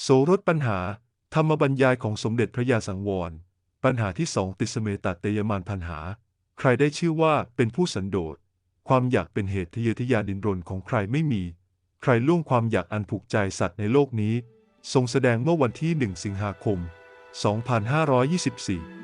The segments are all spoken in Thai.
โสรถปัญหา ธรรมบรรยายของสมเด็จพระยาสังวร ปัญหาที่สองติสเมตตเตยมานปัญหา ใครได้ชื่อว่าเป็นผู้สันโดษ ความอยากเป็นเหตุทะเยอทะยานดินรนของใครไม่มี ใครล่วงความอยากอันผูกใจสัตว์ในโลกนี้ ทรงแสดงเมื่อวันที่ 1 สิงหาคม 2524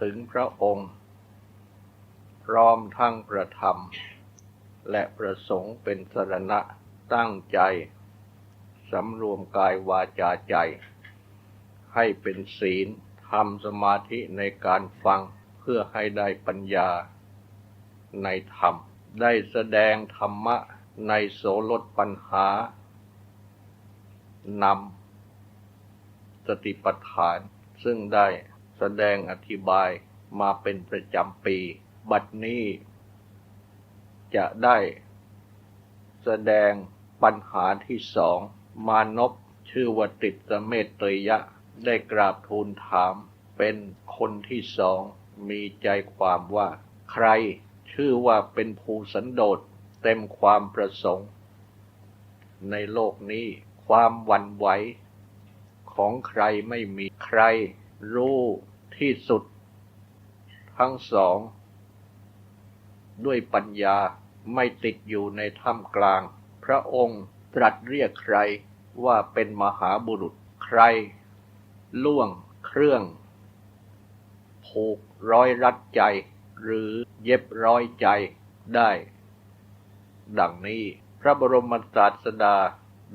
ถึงพระองค์ พร้อมทั้งประธรรม และประสงค์เป็นสรณะตั้งใจ สำรวมกายวาจาใจ ให้เป็นศีลทำสมาธิในการฟังเพื่อให้ได้ปัญญา ในธรรม ได้แสดงธรรมะในโสลดปัญหานำสติปัฏฐานซึ่งได้ ดงอธิบายมาเป็นประจำปี บัดนี้ จะได้แสดงปัญหาที่สอง มานพชื่อว่าติดสเมตเตยะ ได้กราบทูลถาม เป็นคนที่สอง มีใจความว่า ใคร ชื่อว่าเป็นภูสันโดษเต็มความประสงค์ ในโลกนี้ความวันไหวของใครไม่มีใครรู้ ที่สุด ทั้งสอง ด้วยปัญญาไม่ติดอยู่ในถ้ำกลาง พระองค์ตรัสเรียกใครว่าเป็นมหาบุรุษใคร ล่วงเครื่อง ผูกร้อยรัดใจ หรือเย็บร้อยใจได้ ดังนี้พระบรมศาสดา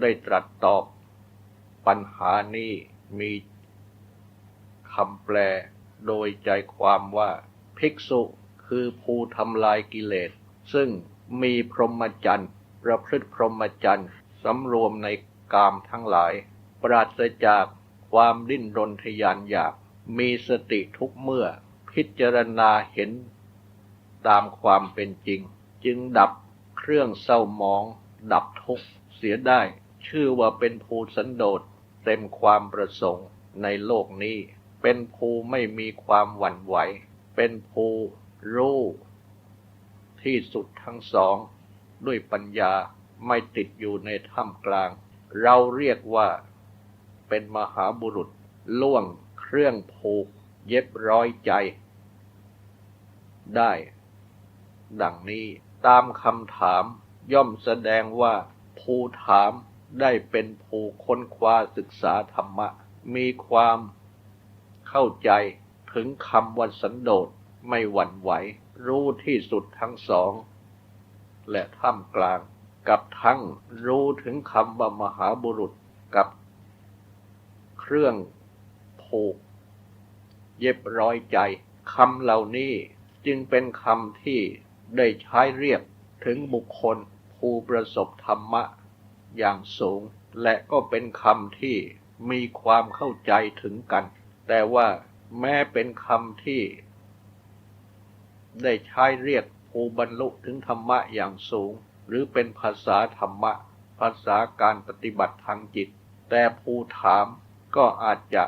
ได้ตรัสตอบ ปัญหานี้มี คำแปลโดยใจความว่า ภิกษุคือผู้ทำลายกิเลส ซึ่งมีพรหมจรรย์ประพฤติพรหมจรรย์สำรวมในกามทั้งหลาย ปราศจากความดิ้นรนทยานอยาก มีสติทุกเมื่อ พิจารณาเห็น ตามความเป็นจริง จึงดับเครื่องเศร้าหมอง ดับทุกข์เสียได้ ชื่อว่าเป็นภูสันโดษเต็มความประสงค์ในโลกนี้ เป็นภูไม่มีความหวั่นไหว เป็นภูรู้ที่สุดทั้งสอง ด้วยปัญญาไม่ติดอยู่ในถ้ำกลาง เราเรียกว่าเป็นมหาบุรุษล่วงเครื่องผูกเย็บร้อยใจ ได้ ดังนี้ตามคำถามย่อมแสดงว่าภูถามได้เป็นภูค้นคว้าศึกษาธรรมะ มีความ เข้าใจถึงคำว่าสันโดษไม่หวั่นไหว รู้ที่สุดทั้งสอง และท่ามกลางกับทั้งรู้ถึงคำว่ามหาบุรุษกับเครื่องผูก เย็บร้อยใจคำเหล่านี้จึงเป็นคำที่ได้ใช้เรียกถึงบุคคลผู้ประสบธรรมะอย่างสูง และก็เป็นคำที่มีความเข้าใจถึงกัน แต่ว่าแม้เป็นคำที่ ได้ใช้เรียกผู้บรรลุถึงธรรมะอย่างสูง หรือเป็นภาษาธรรมะ ภาษาการปฏิบัติทางจิต แต่ผู้ถามก็อาจจะ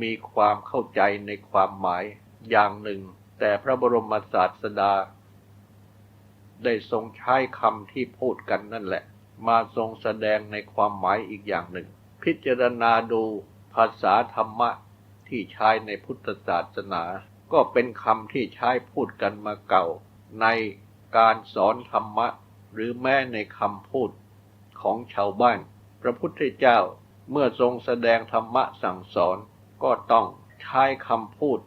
มีความเข้าใจในความหมายอย่างหนึ่ง แต่พระบรมศาสดา ได้ทรงใช้คำที่พูดกันนั่นแหละ มาทรงแสดงในความหมายอีกอย่างหนึ่ง พิจารณาดู ภาษาธรรมะที่ใช้ในพุทธศาสนา ก็เป็นคำที่ใช้พูดกันมาเก่า ในการสอนธรรมะ หรือแม้ในคำพูดของชาวบ้าน พระพุทธเจ้าเมื่อทรงแสดงธรรมะสั่งสอนก็ต้องใช้คำพูด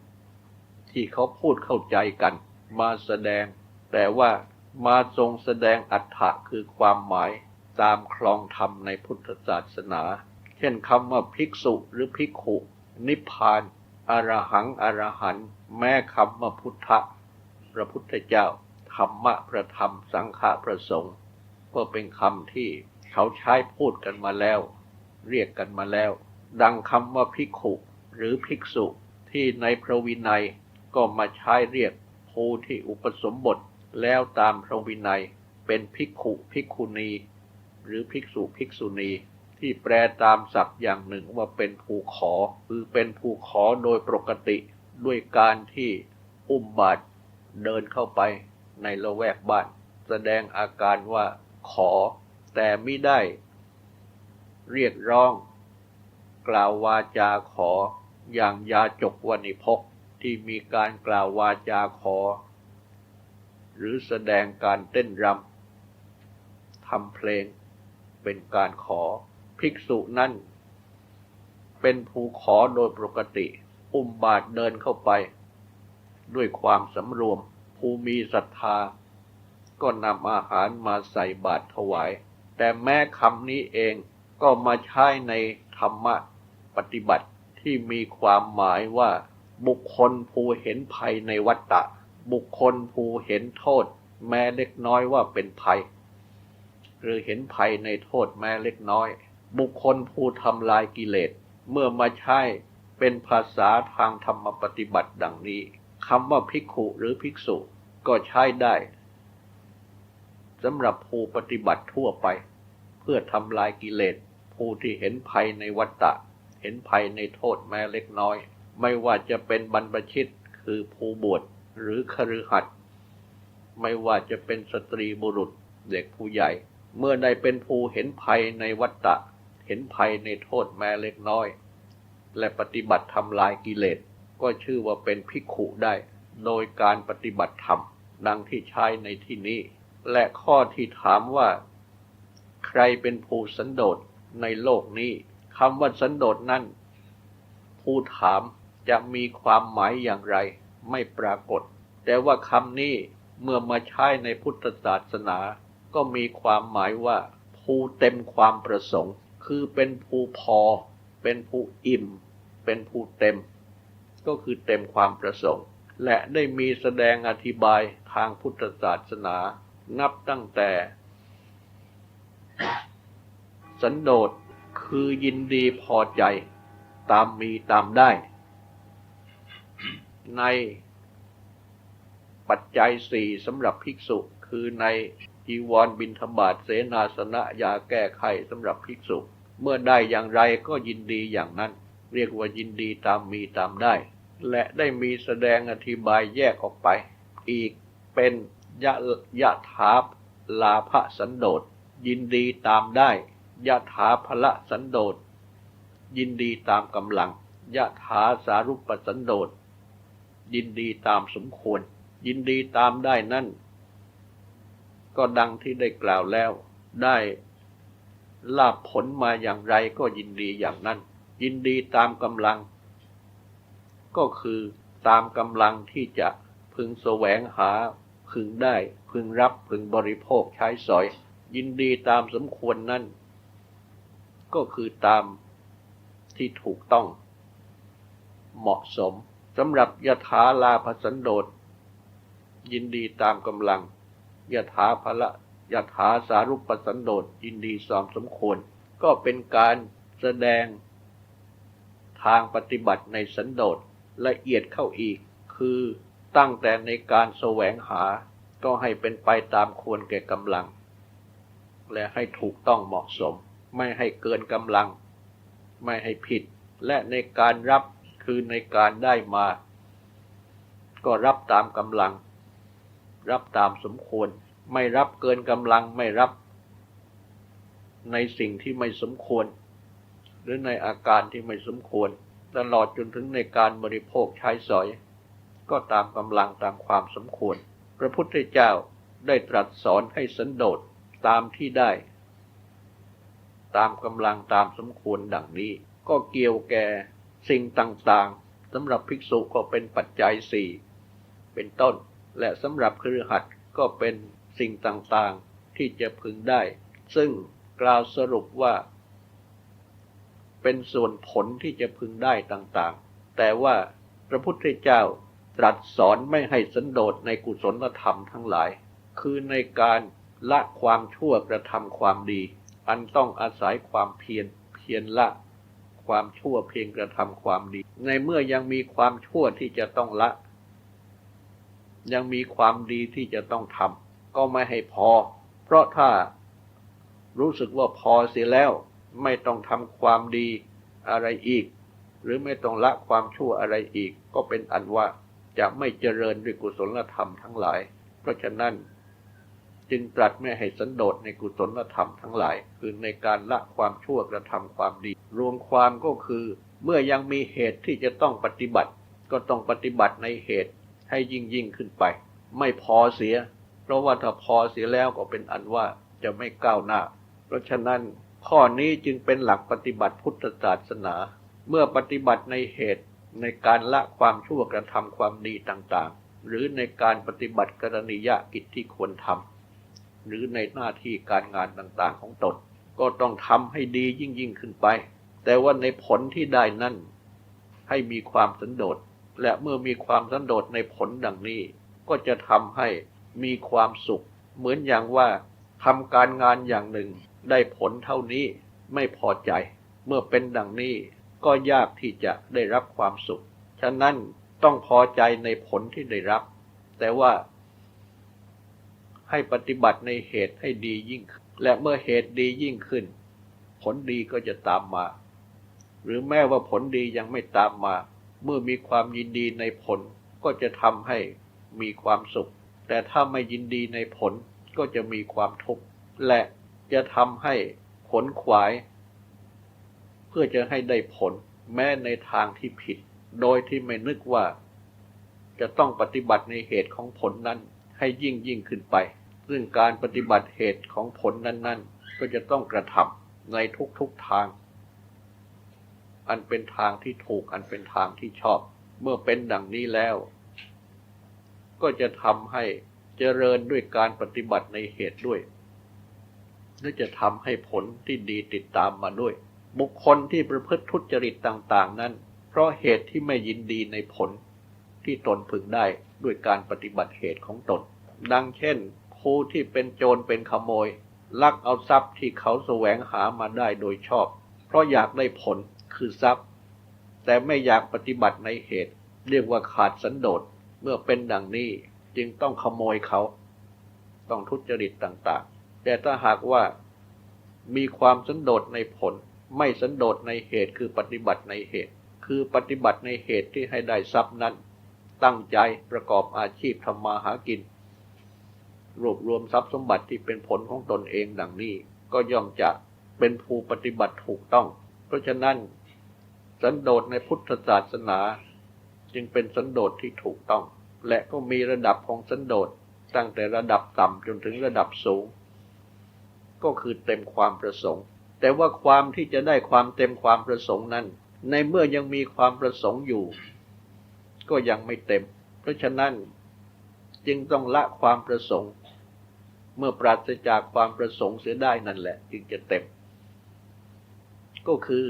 ที่เขาพูดเข้าใจกัน มาแสดง แต่ว่ามาทรงแสดงอัฏฐะคือความหมายตามคลองธรรมในพุทธศาสนา เช่นคำว่าภิกษุหรือภิกขุ นิพพานอรหังอรหันต์แม้คำว่าพุทธะพระพุทธเจ้าธรรมะพระธรรมสังฆะพระสงฆ์ก็เป็นคำที่เขาใช้พูดกันมาแล้ว เรียกกันมาแล้ว ดังคำว่าภิกขุ หรือภิกษุที่ในพระวินัยก็มาใช้เรียกผู้ที่อุปสมบทแล้วตามพระวินัยเป็นภิกขุภิกขุณี หรือภิกษุภิกษุณี ที่แปลตามศัพท์อย่างหนึ่งว่าเป็นภูขอ คือเป็นภูขอโดยปกติด้วยการที่อุ้มบาตรเดินเข้าไปในละแวกบ้าน แสดงอาการว่าขอ แต่ไม่ได้ เรียกร้อง กล่าววาจาขออย่างยาจกวนิพกที่มีการกล่าววาจาขอ หรือแสดงการเต้นรำทำเพลงเป็นการขอ ภิกษุนั้นเป็นภูขอโดยปกติ อุ้มบาทเดินเข้าไป ด้วยความสำรวม ภูมีศรัทธา ก็นำอาหารมาใส่บาตรถวาย แต่แม้คำนี้เองก็มาใช้ในธรรมะปฏิบัติที่มีความหมายว่า บุคคลผู้เห็นภัยในวัฏฏะบุคคลผู้เห็นโทษ แม้เล็กน้อยว่าเป็นภัย หรือเห็นภัยในโทษแม้เล็กน้อย บุคคลผู้ทำลายกิเลสเมื่อมาใช้เป็นภาษาทางธรรมปฏิบัติดังนี้คำว่าภิกขุหรือภิกษุก็ใช้ได้สำหรับผู้ปฏิบัติทั่วไป เพื่อทำลายกิเลสผู้ที่เห็นภัยในวัฏฏะ เห็นภัยในโทษแม้เล็กน้อย ไม่ว่าจะเป็นบรรพชิตคือผู้บวชหรือคฤหัสถ์ไม่ว่าจะเป็นสตรีบุรุษเด็กผู้ใหญ่ เมื่อได้เป็นผู้เห็นภัยในวัฏฏะ เห็นภัยในโทษแม้เล็กน้อย และปฏิบัติทำลายกิเลส ก็ชื่อว่าเป็นภิกขุได้ โดยการปฏิบัติธรรม ดังที่ใช้ในที่นี้ และข้อที่ถามว่า ใครเป็นผู้สันโดษในโลกนี้คำว่าสันโดษนั้นผู้ถามจะมีความหมายอย่างไร ไม่ปรากฏ แต่ว่าคำนี้เมื่อมาใช้ในพุทธศาสนา ก็มีความหมายว่า ผู้เต็มความประสงค์ คือเป็นผู้พอ เป็นผู้อิ่ม เป็นผู้เต็ม ก็คือเต็มความประสงค์ และได้มีแสดงอธิบายทางพุทธศาสนา นับตั้งแต่ สันโดษคือยินดีพอใจ ตามมีตามได้ ในปัจจัยสี่สำหรับภิกษุคือในจีวรบินธบาตเสนาสนะยาแก้ไขสำหรับภิกษุ เมื่อได้อย่างไรก็ยินดีอย่างนั้น เรียกว่ายินดีตามมีตามได้ และได้มีแสดงอธิบายแยกออกไป อีกเป็นยะยะถาลาภสันโดษยินดีตามได้ยะถาภละสันโดษยินดีตามกำลังยะถาสารุปสันโดษยินดีตามสมควร ยินดีตามได้นั่น ก็ดังที่ได้กล่าวแล้วได้ ลาบผลมาอย่างไรก็ยินดีอย่างนั้น ยินดีตามกำลัง ก็คือตามกำลังที่จะพึงแสวงหา พึงได้ พึงรับพึงบริโภคใช้สอย ยินดีตามสมควรนั่น ก็คือตามที่ถูกต้อง เหมาะสมสำหรับยถาลาภสันโดษยินดีตามกำลังยถาภละ ยถาสารุปสันโดษยินดีสอมสมควร ก็เป็นการแสดงทางปฏิบัติในสันโดษละเอียดเข้าอีก คือตั้งแต่ในการแสวงหา ก็ให้เป็นไปตามควรแก่กำลัง และให้ถูกต้องเหมาะสม ไม่ให้เกินกำลัง ไม่ให้ผิด และในการรับคือในการได้มา ก็รับตามกำลัง รับตามสมควร ไม่รับเกินกำลังไม่รับ ในสิ่งที่ไม่สมควร หรือในอาการที่ไม่สมควร ตลอดจนถึงในการบริโภคใช้สอย ก็ตามกำลังตามความสมควร พระพุทธเจ้าได้ตรัสสอนให้สันโดษตามที่ได้ ตามกำลังตามสมควรดังนี้ ก็เกี่ยวแก่สิ่งต่างๆสำหรับภิกษุก็เป็นปัจจัยสี่เป็นต้น และสำหรับครือขัดก็เป็น สิ่งต่างๆที่จะพึงได้ ซึ่งกล่าวสรุปว่า เป็นส่วนผลที่จะพึงได้ต่างๆ แต่ว่าพระพุทธเจ้าตรัสสอนไม่ให้สันโดษในกุศลธรรมทั้งหลาย คือในการละความชั่วกระทำความดี อันต้องอาศัยความเพียรเพียรละความชั่วเพียงกระทำความดี ในเมื่อยังมีความชั่วที่จะต้องละ ยังมีความดีที่จะต้องทำ ก็ไม่ให้พอ เพราะถ้ารู้สึกว่าพอเสียแล้ว ไม่ต้องทำความดีอะไรอีก หรือไม่ต้องละความชั่วอะไรอีก ก็เป็นอันว่าจะไม่เจริญด้วยกุศลธรรมทั้งหลาย เพราะฉะนั้นจึงตรัสไม่ให้สันโดษในกุศลธรรมทั้งหลาย คือในการละความชั่วกระทำความดี รวมความก็คือ เมื่อยังมีเหตุที่จะต้องปฏิบัติ ก็ต้องปฏิบัติในเหตุให้ยิ่งยิ่งขึ้นไป ไม่พอเสีย เพราะว่าถ้าพอเสียแล้วก็เป็นอันว่าจะไม่ก้าวหน้า เพราะฉะนั้นข้อนี้จึงเป็นหลักปฏิบัติพุทธศาสนา เมื่อปฏิบัติในเหตุในการละความชั่วกระทำความดีต่างๆ หรือในการปฏิบัติกรณียกิจที่ควรทำหรือในหน้าที่การงานต่างๆของตน ก็ต้องทำให้ดียิ่งยิ่งขึ้นไป แต่ว่าในผลที่ได้นั่น ให้มีความสันโดษและเมื่อมีความสันโดษในผลดังนี้ ก็จะทำให้ มีความสุข เหมือนอย่างว่าทำการงานอย่างหนึ่งได้ผลเท่านี้ไม่พอใจ เมื่อเป็นดังนี้ก็ยากที่จะได้รับความสุข ฉะนั้นต้องพอใจในผลที่ได้รับ แต่ว่า ให้ปฏิบัติในเหตุให้ดียิ่ง และเมื่อเหตุดียิ่งขึ้น ผลดีก็จะตามมา หรือแม้ว่าผลดียังไม่ตามมา เมื่อมีความยินดีในผลก็จะทำให้มีความสุข แต่ถ้าไม่ยินดีในผลก็จะมีความทุกข์และจะทำให้ขนขวาย เพื่อจะให้ได้ผลแม้ในทางที่ผิด โดยที่ไม่นึกว่า จะต้องปฏิบัติในเหตุของผลนั้น ให้ยิ่งยิ่งขึ้นไป ซึ่งการปฏิบัติเหตุของผลนั้น ๆ ก็จะต้องกระทำในทุกๆทาง อันเป็นทางที่ถูกอันเป็นทางที่ชอบ เมื่อเป็นดังนี้แล้ว ก็จะทำให้เจริญด้วยการปฏิบัติในเหตุด้วย และจะทำให้ผลที่ดีติดตามมาด้วย บุคคลที่ประพฤติทุจริตต่างๆ นั้น เพราะเหตุที่ไม่ยินดีในผลที่ตนพึงได้ด้วยการปฏิบัติเหตุของตน ดังเช่นผู้ที่เป็นโจรเป็นขโมย ลักเอาทรัพย์ที่เขาแสวงหามาได้โดยชอบ เพราะอยากได้ผลคือทรัพย์ แต่ไม่อยากปฏิบัติในเหตุ เรียกว่าขาดสันโดษ เมื่อเป็นดังนี้จึงต้องขโมยเขา ต้องทุจริตต่าง ๆ แต่ถ้าหากว่ามีความสันโดษในผล ไม่สันโดษในเหตุคือปฏิบัติในเหตุ คือปฏิบัติในเหตุที่ให้ได้ทรัพย์นั้น ตั้งใจประกอบอาชีพทำมาหากิน รวบรวมทรัพย์สมบัติที่เป็นผลของตนเองดังนี้ ก็ย่อมจะเป็นผู้ปฏิบัติถูกต้อง เพราะฉะนั้น สันโดษในพุทธศาสนา จึงเป็นสันโดษที่ถูกต้อง และก็มีระดับของสันโดษตั้งแต่ระดับต่ำจนถึงระดับสูง ก็คือเต็มความประสงค์ แต่ว่าความที่จะได้ความเต็มความประสงค์นั้น ในเมื่อยังมีความประสงค์อยู่ ก็ยังไม่เต็ม เพราะฉะนั้นจึงต้องละความประสงค์ เมื่อปราศจากความประสงค์เสียได้นั่นแหละ จึงจะเต็ม ก็คือ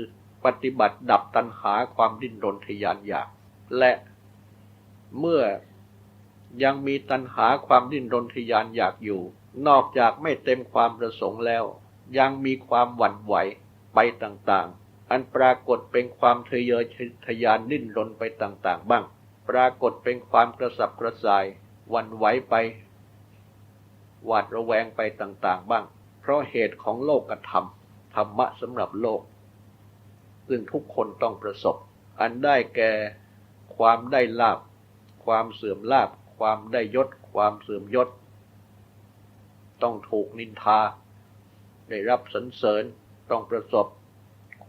ปฏิบัติดับตัณหาความดิ้นรนทยานอยาก และเมื่อยังมีตัณหาความดิ้นรนทยานอยากอยู่ นอกจากไม่เต็มความประสงค์แล้ว ยังมีความหวั่นไหวไปต่างๆ อันปรากฏเป็นความทะเยอทยานดิ้นรนไปต่างๆ บ้าง ปรากฏเป็นความกระสับกระส่ายหวั่นไหวไป หวาดระแวงไปต่างๆ บ้าง เพราะเหตุของโลกธรรมธรรมะสำหรับโลก ซึ่งทุกคนต้องประสบ อันได้แก่ ความได้ลาบ ความเสื่อมลาบ ความได้ยศ ความเสื่อมยศ ต้องถูกนินทา ได้รับสรรเสริญ ต้องประสบ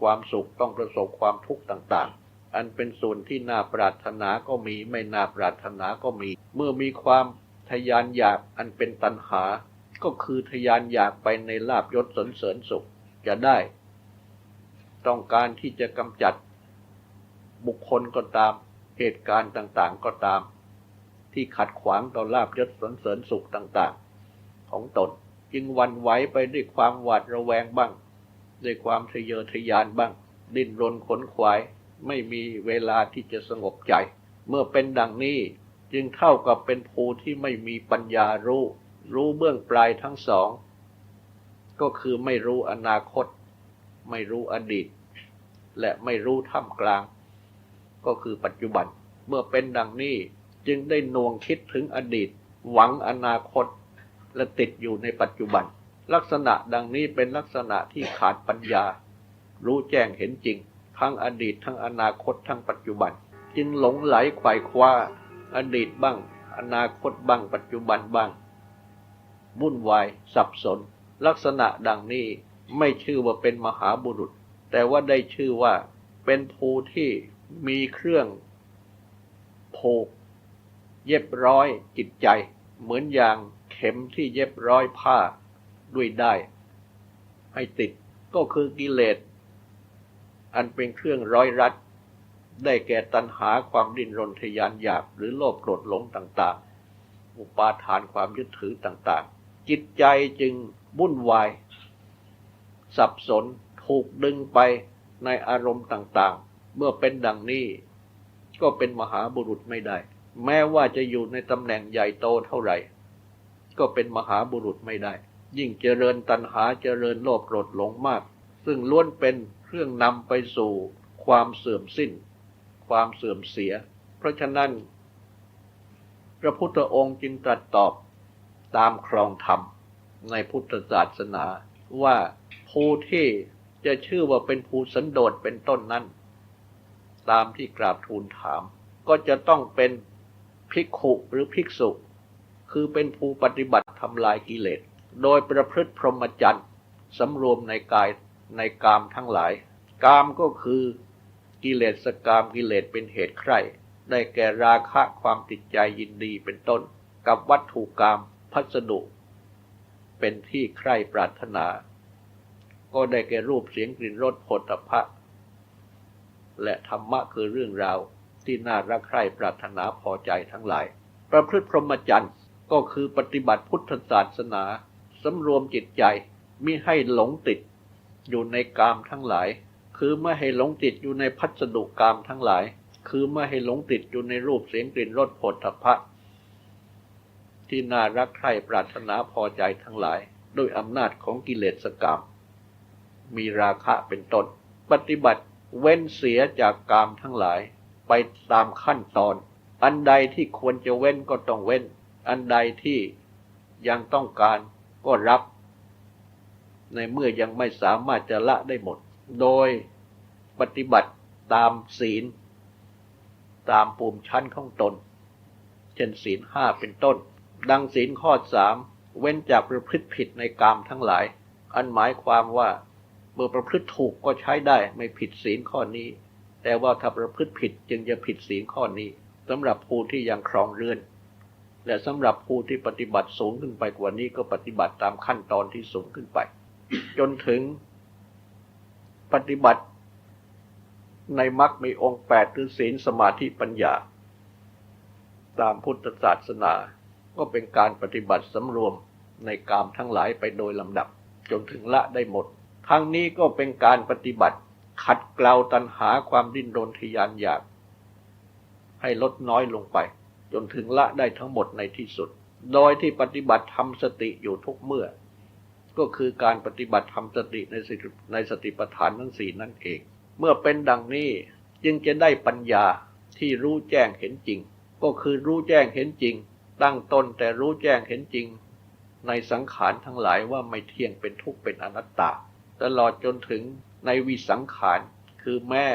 ความสุข ต้องประสบความทุกข์ต่างๆ อันเป็นส่วนที่น่าปรารถนาก็มี ไม่น่าปรารถนาก็มี เมื่อมีความทยานอยากอันเป็นตัณหา ก็คือทยานอยากไปในลาบยศสรรเสริญสุขจะได้ ต้องการที่จะกำจัดบุคคลก็ตาม เหตุการณ์ต่างๆก็ตาม ที่ขัดขวางต่อลาบยศสรรเสริญสุขต่างๆ ของตนจึงวันไหวไปด้วยความหวาดระแวงบ้าง ด้วยความทะเยอทะยานบ้าง ดิ้นรนขนขวาย ไม่มีเวลาที่จะสงบใจ เมื่อเป็นดังนี้จึงเท่ากับเป็นภูที่ไม่มีปัญญารู้ รู้เบื้องปลายทั้งสอง ก็คือไม่รู้อนาคต ไม่รู้อดีต และไม่รู้ท่ามกลาง ก็คือปัจจุบัน เมื่อเป็นดังนี้จึงได้น่วงคิดถึงอดีต หวังอนาคต และติดอยู่ในปัจจุบัน ลักษณะดังนี้เป็นลักษณะที่ขาดปัญญา รู้แจ้งเห็นจริง ทั้งอดีตทั้งอนาคตทั้งปัจจุบัน จึงหลงไหลไขว่คว้าอดีตบ้าง อนาคตบ้างปัจจุบันบ้างวุ่นวาย สับสน ลักษณะดังนี้ไม่ชื่อว่าเป็นมหาบุรุษ แต่ว่าได้ชื่อว่าเป็นภูที่ มีเครื่องผูกเย็บร้อยจิตใจ เหมือนอย่างเข็มที่เย็บร้อยผ้าด้วยได้ ให้ติดก็คือกิเลส อันเป็นเครื่องร้อยรัด ได้แก่ตัณหาความดิ้นรนทยานอยาก หรือโลภโกรธหลงต่าง ๆ อุปาทานความยึดถือต่าง ๆ จิตใจจึงวุ่นวาย สับสนถูกดึงไปในอารมณ์ต่าง ๆ เมื่อเป็นดังนี้ ก็เป็นมหาบุรุษไม่ได้ แม้ว่าจะอยู่ในตำแหน่งใหญ่โตเท่าไหร่ ก็เป็นมหาบุรุษไม่ได้ ยิ่งเจริญตัณหาเจริญโลภโกรธหลงมาก ซึ่งล้วนเป็นเครื่องนำไปสู่ความเสื่อมสิ้น ความเสื่อมเสีย เพราะฉะนั้น พระพุทธองค์จึงตรัสตอบตามครองธรรมในพุทธศาสนาว่าภูที่จะชื่อว่าเป็นภูสันโดษเป็นต้นนั้น ตามที่กราบทูลถาม ก็จะต้องเป็นภิกขุหรือภิกษุ คือเป็นภูปฏิบัติทำลายกิเลส โดยประพฤติพรหมจรรย์สำรวมในกายในกามทั้งหลาย กามก็คือกิเลสกามกิเลสเป็นเหตุใคร่ได้แก่ราคะความติดใจยินดีเป็นต้น กับวัตถุกามพัสดุ เป็นที่ใคร่ปรารถนา ก็ได้แก่รูปเสียงกลิ่นรสผลตภะ และธรรมะคือเรื่องราวที่น่ารักใคร่ปรารถนาพอใจทั้งหลาย ประพฤติพรหมจรรย์ก็คือปฏิบัติพุทธศาสนาสำรวมจิตใจมิให้หลงติดอยู่ในกามทั้งหลาย คือไม่ให้หลงติดอยู่ในพัสดุกามทั้งหลาย คือไม่ให้หลงติดอยู่ในรูปเสียงกลิ่นรสผลทพะที่น่ารักใคร่ปรารถนาพอใจทั้งหลาย ด้วยอำนาจของกิเลสกรรมมีราคะเป็นต้นปฏิบัติ เว้นเสียจากกามทั้งหลายไปตามขั้นตอน อันใดที่ควรจะเว้นก็ต้องเว้น อันใดที่ยังต้องการก็รับ ในเมื่อยังไม่สามารถจะละได้หมด โดยปฏิบัติตามศีล ตามภูมิชั้นของตน เช่นศีลห้าเป็นต้น ดังศีลข้อสามเว้นจากประพฤติผิดในกามทั้งหลาย อันหมายความว่า เมื่อประพฤติถูกก็ใช้ได้ไม่ผิดศีลข้อนี้ แต่ว่าถ้าประพฤติผิดจึงจะผิดศีลข้อนี้สำหรับผู้ที่ยังครองเรือน และสำหรับผู้ที่ปฏิบัติสูงขึ้นไปกว่านี้ก็ปฏิบัติตามขั้นตอนที่สูงขึ้นไป จนถึงปฏิบัติในมรรคมีองค์แปดคือศีลสมาธิปัญญา ตามพุทธศาสนา ก็เป็นการปฏิบัติสำรวมในกามทั้งหลายไปโดยลำดับ จนถึงละได้หมด ทั้งนี้ก็เป็นการปฏิบัติ ขัดเกลาตัณหาความดิ้นรนทยานอยาก ให้ลดน้อยลงไป จนถึงละได้ทั้งหมดในที่สุด โดยที่ปฏิบัติทำสติอยู่ทุกเมื่อ ก็คือการปฏิบัติทำสติในสติในสติปัฏฐานทั้งสี่นั่นเอง เมื่อเป็นดังนี้จึงจะได้ปัญญาที่รู้แจ้งเห็นจริง ก็คือรู้แจ้งเห็นจริง ตั้งต้นแต่รู้แจ้งเห็นจริง ในสังขารทั้งหลายว่าไม่เที่ยงเป็นทุกข์เป็นอนัตตา ตลอดจนถึงในวิสังขารคือแม่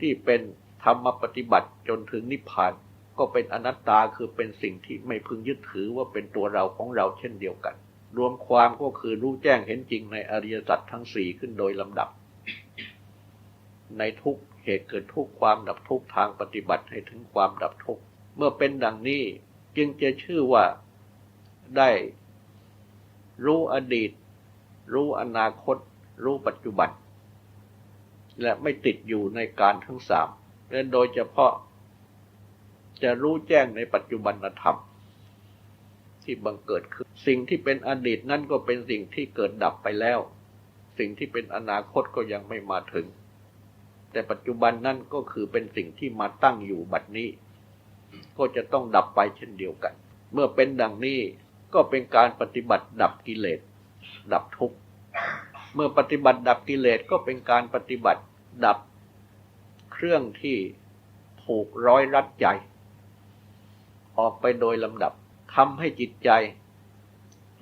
ที่เป็นธรรมปฏิบัติจนถึงนิพพาน ก็เป็นอนัตตาคือเป็นสิ่งที่ไม่พึงยึดถือว่าเป็นตัวเราของเราเช่นเดียวกัน รวมความก็คือรู้แจ้งเห็นจริงในอริยสัจทั้งสี่ขึ้นโดยลำดับ ในทุกเหตุเกิดทุกความดับทุกทางปฏิบัติให้ถึงความดับทุกเมื่อเป็นดังนี้จึงจะชื่อว่าได้รู้อดีต รู้อนาคต รู้ปัจจุบัน และไม่ติดอยู่ในการทั้งสามและโดยเฉพาะ จะรู้แจ้งในปัจจุบันธรรม ที่บังเกิดขึ้น สิ่งที่เป็นอดีตนั่นก็เป็นสิ่งที่เกิดดับไปแล้ว สิ่งที่เป็นอนาคตก็ยังไม่มาถึง แต่ปัจจุบันนั่นก็คือเป็นสิ่งที่มาตั้งอยู่บัดนี้ ก็จะต้องดับไปเช่นเดียวกัน เมื่อเป็นดังนี้ก็เป็นการปฏิบัติดับกิเลส ดับทุกข์เมื่อปฏิบัติดับกิเลสก็เป็นการปฏิบัติดับเครื่องที่ผูกร้อยรัดใจ ออกไปโดยลำดับทำให้จิตใจ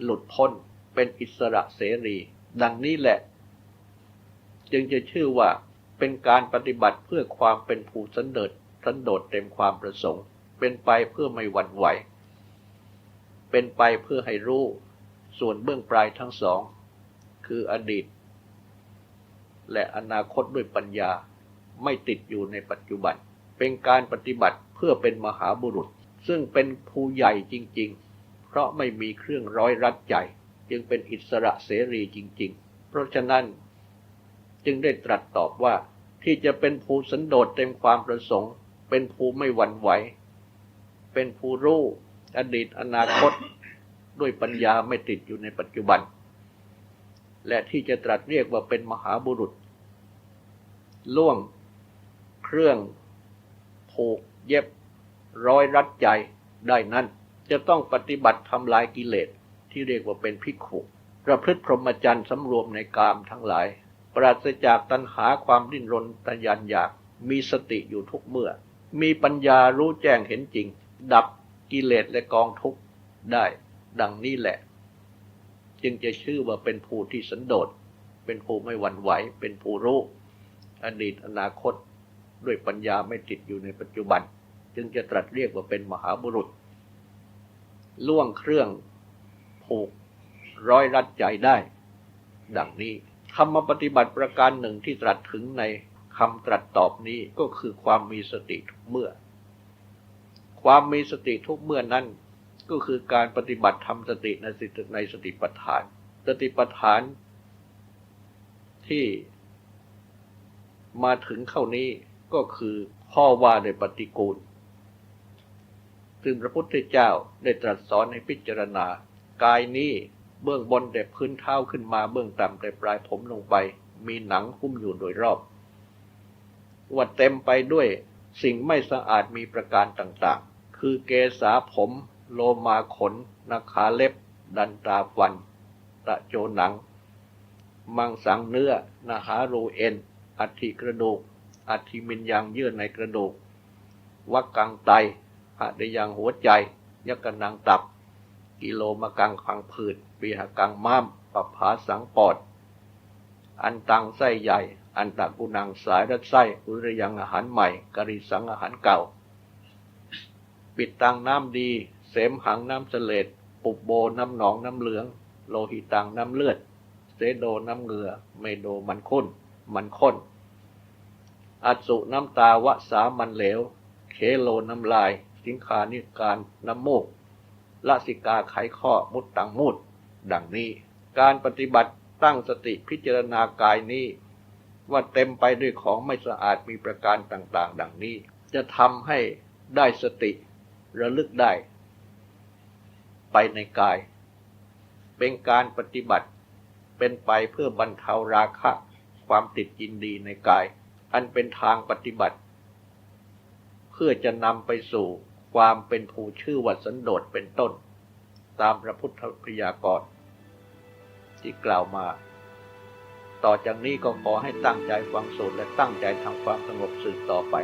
หลุดพ้นเป็นอิสระเสรี ดังนี้แหละ จึงจะชื่อว่าเป็นการปฏิบัติเพื่อความเป็นผู้สันเดิดสันโดษเต็มความประสงค์ เป็นไปเพื่อไม่หวั่นไหว เป็นไปเพื่อให้รู้ ส่วนเบื้องปลายทั้งสอง คืออดีต และอนาคตด้วยปัญญาไม่ติดอยู่ในปัจจุบัน เป็นการปฏิบัติเพื่อเป็นมหาบุรุษ ซึ่งเป็นผู้ใหญ่จริง ๆ เพราะไม่มีเครื่องร้อยรัดใจ จึงเป็นอิสระเสรีจริง ๆ เพราะฉะนั้น จึงได้ตรัสตอบว่าที่จะเป็นผู้สันโดษเต็มความประสงค์ เป็นผู้ไม่หวั่นไหว เป็นผู้รู้อดีตอนาคต ด้วยปัญญาไม่ติดอยู่ในปัจจุบัน และที่จะตรัสเรียกว่าเป็นมหาบุรุษ ล่วงเครื่องผูกเย็บร้อยรัดใจได้นั้น จะต้องปฏิบัติทำลายกิเลสที่เรียกว่าเป็นภิกขุประพฤติพรหมจรรย์สำรวมในกามทั้งหลาย ปราศจากตัณหาความดิ้นรนตะยานอยาก มีสติอยู่ทุกเมื่อ มีปัญญารู้แจ้งเห็นจริง ดับกิเลสและกองทุกข์ได้ ดังนี้แหละ จึงจะชื่อว่าเป็นผู้ที่สันโดษ เป็นผู้ไม่หวั่นไหว เป็นผู้รู้ อดีตอนาคตด้วยปัญญาไม่ติดอยู่ในปัจจุบัน จึงจะตรัสเรียกว่าเป็นมหาบุรุษ ล่วงเครื่องผูกร้อยรัดใจได้ ดังนี้ธรรมปฏิบัติประการหนึ่งที่ตรัสถึงในคำตรัสตอบนี้ก็คือความมีสติทุกเมื่อ ความมีสติทุกเมื่อนั้น ก็คือการปฏิบัติทำสติในสติในสติปัฏฐาน สติปัฏฐานที่มาถึงเข้านี้ก็คือข้อว่าในปฏิกูล ซึ่งพระพุทธเจ้าได้ตรัสสอนให้พิจารณา กายนี้เบื้องบนแต่พื้นเท้าขึ้นมาเบื้องต่ำแต่ปลายผมลงไป มีหนังหุ้มอยู่โดยรอบว่าเต็มไปด้วยสิ่งไม่สะอาดมีประการต่างๆ คือเกสาผม โลมาขนนาขาเล็บ ดันตาฟัน ตะโจหนัง มังสังเนื้อนาหารูเอ็น อัฐิกระดูก อัฐิมินยังเยื่อในกระดูก วักกังไตอะดยังหัวใจ ยักกนังตับ กิโลมากังฟังผืด ปีหกังม้ามปภาสังปอด อันตังไส้ใหญ่ อันตะกุนังสายรัดไส้อุรยังอาหารใหม่กริสังอาหารเก่า ปิดตังน้ำดี เสมหังน้ำเสลดปุบโบน้ำหนองน้ำเหลือง โลหิตังน้ำเลือด เซโดน้ำเหงือ เมโดมันข้น มันข้น อัตสุน้ำตาวะสามันเหลว เคโลน้ำลาย สิงคานิการน้ำมูกละสิกาไขข้อมุดตังมุด ดังนี้ การปฏิบัติตั้งสติพิจารณากายนี้ ว่าเต็มไปด้วยของไม่สะอาดมีประการต่าง ๆ ดังนี้ จะทำให้ได้สติระลึกได้ ไปในกาย เป็นการปฏิบัติ เป็นไปเพื่อบรรเทาราคะ ความติดยินดีในกาย อันเป็นทางปฏิบัติ เพื่อจะนำไปสู่ความเป็นผู้ชื่อวัสันโดษเป็นต้น ตามพระพุทธพยากรณ์ที่กล่าวมา ต่อจากนี้ก็ขอให้ตั้งใจฟังสูตรและตั้งใจทำความสงบสืบต่อไป